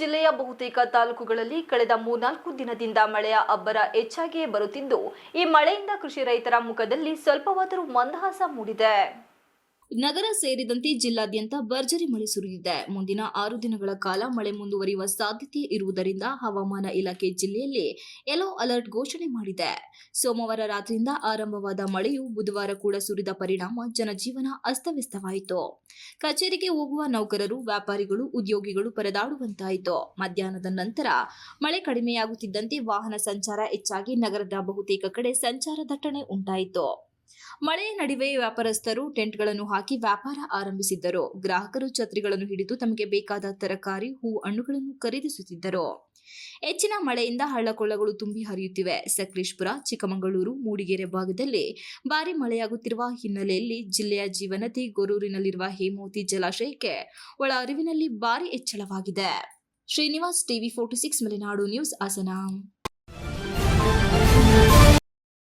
ಜಿಲ್ಲೆಯ ಬಹುತೇಕ ತಾಲೂಕುಗಳಲ್ಲಿ ಕಳೆದ ಮೂರ್ನಾಲ್ಕು ದಿನದಿಂದ ಮಳೆಯ ಅಬ್ಬರ ಹೆಚ್ಚಾಗಿಯೇ ಬರುತ್ತಿದ್ದು, ಈ ಮಳೆಯಿಂದ ಕೃಷಿ ರೈತರ ಮುಖದಲ್ಲಿ ಸ್ವಲ್ಪವಾದರೂ ಮಂದಹಾಸ ಮೂಡಿದೆ. ನಗರ ಸೇರಿದಂತೆ ಜಿಲ್ಲಾದ್ಯಂತ ಭರ್ಜರಿ ಮಳೆ ಸುರಿದಿದೆ. ಮುಂದಿನ ಆರು ದಿನಗಳ ಕಾಲ ಮಳೆ ಮುಂದುವರಿಯುವ ಸಾಧ್ಯತೆ ಇರುವುದರಿಂದ ಹವಾಮಾನ ಇಲಾಖೆ ಜಿಲ್ಲೆಯಲ್ಲಿ ಯೆಲ್ಲೋ ಅಲರ್ಟ್ ಘೋಷಣೆ ಮಾಡಿದೆ. ಸೋಮವಾರ ರಾತ್ರಿಯಿಂದ ಆರಂಭವಾದ ಮಳೆಯು ಬುಧವಾರ ಕೂಡ ಸುರಿದ ಪರಿಣಾಮ ಜನಜೀವನ ಅಸ್ತವ್ಯಸ್ತವಾಯಿತು. ಕಚೇರಿಗೆ ಹೋಗುವ ನೌಕರರು, ವ್ಯಾಪಾರಿಗಳು, ಉದ್ಯೋಗಿಗಳು ಪರದಾಡುವಂತಾಯಿತು. ಮಧ್ಯಾಹ್ನದ ನಂತರ ಮಳೆ ಕಡಿಮೆಯಾಗುತ್ತಿದ್ದಂತೆ ವಾಹನ ಸಂಚಾರ ಹೆಚ್ಚಾಗಿ ನಗರದ ಬಹುತೇಕ ಕಡೆ ಸಂಚಾರ ದಟ್ಟಣೆ ಉಂಟಾಯಿತು. ಮಳೆಯ ನಡುವೆ ವ್ಯಾಪಾರಸ್ಥರು ಟೆಂಟ್ಗಳನ್ನು ಹಾಕಿ ವ್ಯಾಪಾರ ಆರಂಭಿಸಿದ್ದರು. ಗ್ರಾಹಕರು ಛತ್ರಿಗಳನ್ನು ಹಿಡಿದು ತಮಗೆ ಬೇಕಾದ ತರಕಾರಿ, ಹೂ, ಹಣ್ಣುಗಳನ್ನು ಖರೀದಿಸುತ್ತಿದ್ದರು. ಹೆಚ್ಚಿನ ಮಳೆಯಿಂದ ಹಳ್ಳಕೊಳ್ಳಗಳು ತುಂಬಿ ಹರಿಯುತ್ತಿವೆ. ಸಕಲೇಶ್ಪುರ, ಚಿಕ್ಕಮಗಳೂರು, ಮೂಡಿಗೆರೆ ಭಾಗದಲ್ಲಿ ಭಾರಿ ಮಳೆಯಾಗುತ್ತಿರುವ ಹಿನ್ನೆಲೆಯಲ್ಲಿ ಜಿಲ್ಲೆಯ ಜೀವನದಿ ಗೊರೂರಿನಲ್ಲಿರುವ ಹೇಮೋತಿ ಜಲಾಶಯಕ್ಕೆ ಒಳ ಅರಿವಿನಲ್ಲಿ ಭಾರಿ ಹೆಚ್ಚಳವಾಗಿದೆ. Srinivas TV forty six, Malenadu news, Hassan.